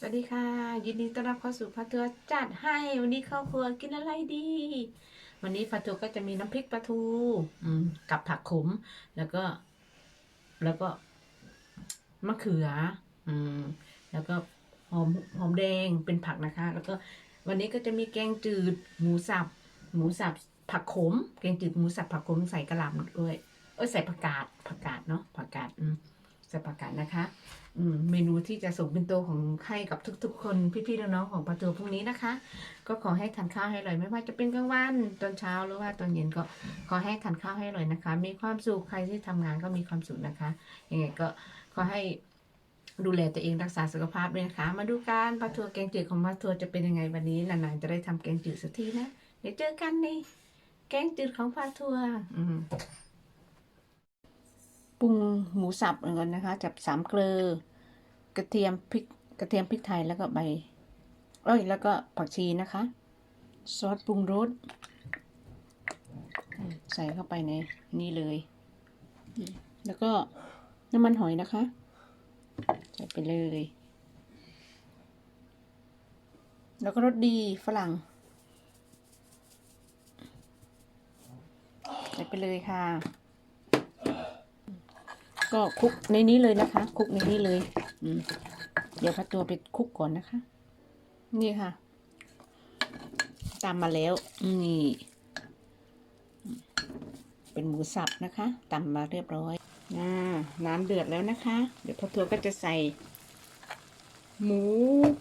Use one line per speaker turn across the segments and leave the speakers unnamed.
สวัสดีค่ะ ยินดีต้อนรับเข้าสู่พัทัวจัดให้ วันนี้เข้าครัวกินอะไรดี วันนี้พัทัวก็จะมีน้ำพริกปลาทูกับผักขม แล้วก็ แล้วก็มะเขือ อืม แล้วก็หอมหอมแดงเป็นผักนะคะ แล้วก็ วันนี้ก็จะมีแกงจืด หมูสับ หมูสับผักขม แกงจืดหมูสับผักขมใส่กระหล่ำด้วย เออใส่ผักกาดผักกาดเนาะผักกาดอืม ใส่ผักกาดนะคะอืมเมนูที่จะส่งเป็นตัวของให้กับทุกๆ คนพี่ๆน้องๆของปลาทูพรุ่งนี้นะคะ ก็ขอให้ทานข้าวให้อร่อยไม่ว่าจะเป็นกลางวันตอนเช้าหรือว่าตอนเย็นก็ขอให้ทานข้าวให้อร่อยนะคะ มีความสุขใครที่ทำงานก็มีความสุขนะคะยังไงก็ขอให้ดูแลตัวเองรักษาสุขภาพด้วยนะคะ มาดูการปลาทูแกงจืดของปลาทูจะเป็นยังไงวันนี้นานๆจะได้ทำแกงจืดสักทีนะเดี๋ยวเจอกันในแกงจืดของปลาทูอืม ปรุงหมูสับเหมือนกันนะคะ จับสามเกลือกระเทียมพริกกระเทียมพริกไทยแล้วก็ใบเอ้ยแล้วก็ผักชีนะคะ ซอสปรุงรสใส่เข้าไปในนี่เลย แล้วก็น้ำมันหอยนะคะ ใส่ไปเลย แล้วก็รสดีฝรั่ง ใส่ไปเลยค่ะ ก็คลุกในนี้เลยนะคะคลุกในนี้เลย อืมเดี๋ยวพัดตัวไปคลุกก่อนนะคะ นี่ค่ะ ตามมาแล้ว นี่ เป็นหมูสับนะคะตำมาเรียบร้อยอ่าน้ำเดือดแล้วนะคะ เดี๋ยวพัดตัวก็จะใส่ หมู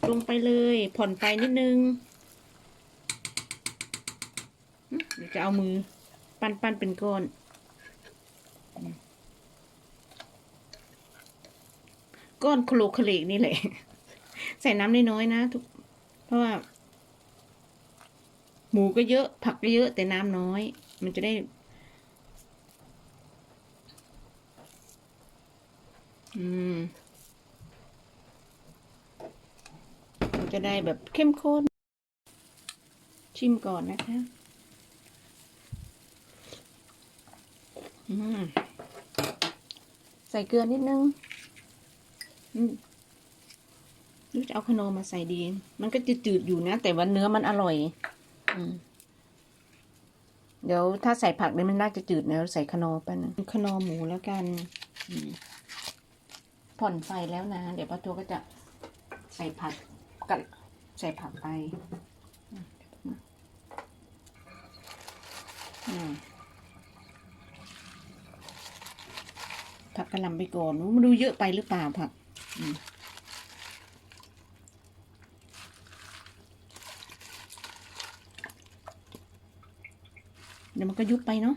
ลงไปเลย ผ่อนไฟนิดนึงอืมเดี๋ยวจะเอามือ ปั้นปั้นเป็นก้อน ก้อนโคลโคเลกนี่แหละ ใส่น้ำน้อยๆนะทุก เพราะว่า หมูก็เยอะผักก็เยอะแต่น้ำน้อย มันจะได้ อืมมันจะได้แบบเข้มข้น ชิมก่อนนะคะ อืมใส่เกลือนิดนึง นี่จะเอาขนมมาใส่ดี มันก็จืดๆอยู่นะ แต่ว่าเนื้อมันอร่อย อืมเดี๋ยวถ้าใส่ผักเนี่ยมันน่าจะจืดนะใส่ขนมไปนะขนมหมูแล้วกันอืมผ่อนไฟแล้วนะ เดี๋ยวป้าตัวก็จะใส่ผักกับใส่ผักไปอืมผักกระหลำไปก่อนมันดูเยอะไปหรือเปล่าผักอืม เดี๋ยวมันก็ยุบไปเนาะ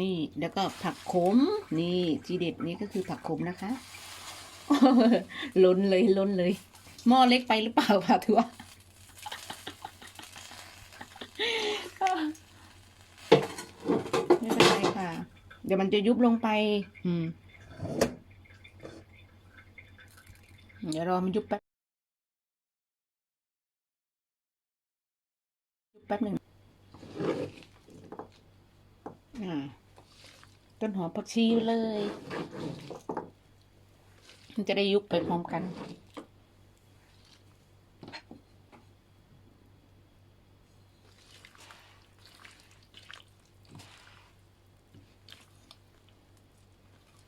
นี่แล้วก็ผักขม นี่ทีเด็ดนี่ก็คือผักขมนะคะ ล้นเลยล้นเลย หม้อเล็กไปหรือเปล่าผักทัวม่เป็นไรค่ะ เดี๋ยวมันจะยุบลงไป อืม เดี๋ยวรอมันยุบแป๊บยุบแป๊บหนึ่งอ่า ต้นหอมผักชีเลย มันจะได้ยุบไปพร้อมกัน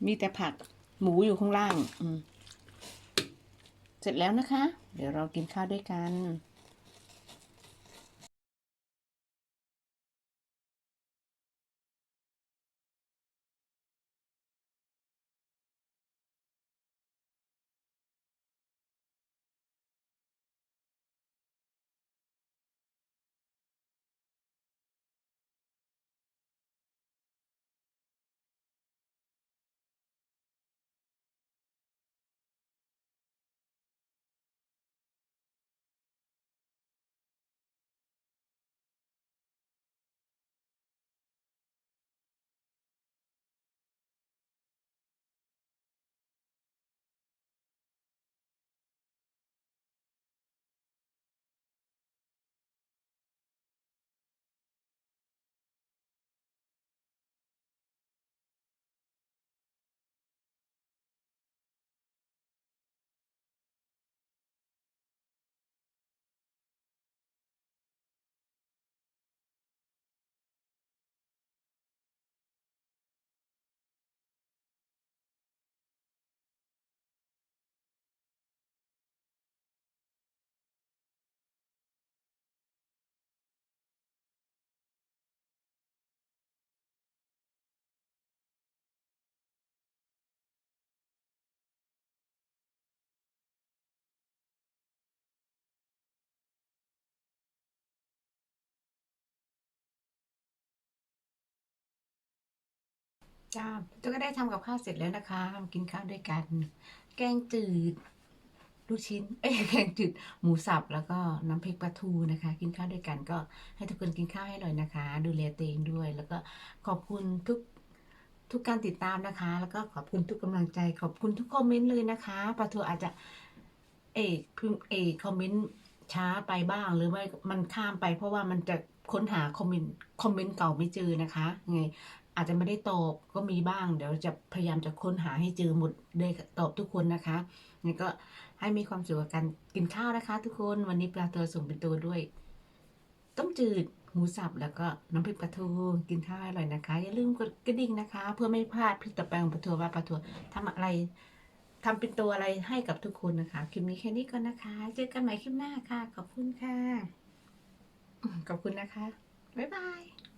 มีแต่ผักหมูอยู่ข้างล่าง เสร็จแล้วนะคะ เดี๋ยวเรากินข้าวด้วยกัน จ้าตัวก็ได้ทำกับข้าวเสร็จแล้วนะคะทำกินข้าวด้วยกัน แกงจืด ลูกชิ้น เอ้ยแกงจืด หมูสับ แล้วก็น้ำพริกปลาทูนะคะ กินข้าวด้วยกันก็ให้ทุกคนกินข้าวให้อร่อยนะคะ ดูแลตัวเองด้วย แล้วก็ขอบคุณทุกทุกการติดตามนะคะ แล้วก็ขอบคุณทุกกำลังใจ ขอบคุณทุกคอมเมนต์เลยนะคะปลาทูอาจจะ เอกพิมพ์เอกคอมเมนต์ช้าไปบ้างหรือว่ามันข้ามไป เพราะว่ามันจะค้นหาคอมเมนต์คอมเมนต์เก่าไม่เจอนะคะไง อาจจะไม่ได้ตอบก็มีบ้าง เดี๋ยวจะพยายามจะค้นหาให้เจอหมดได้ตอบทุกคนนะคะนี่ก็ให้มีความสุขกับการกินข้าวนะคะ ทุกคนวันนี้ปลาตัวส่งเป็นตัวด้วย ต้มจืดหมูสับแล้วก็น้ำพริกปลาทูกินข้าวอร่อยนะคะ อย่าลืมกดกระดิ่งนะคะ เพื่อไม่พลาดคลิปต่อไปของปลาทูว่าปลาทูทำอะไรทำเป็นตัวอะไรให้กับทุกคนนะคะ คลิปนี้แค่นี้ก่อนนะคะ เจอกันใหม่คลิปหน้าค่ะ ขอบคุณค่ะ ขอบคุณนะคะ บ๊ายบาย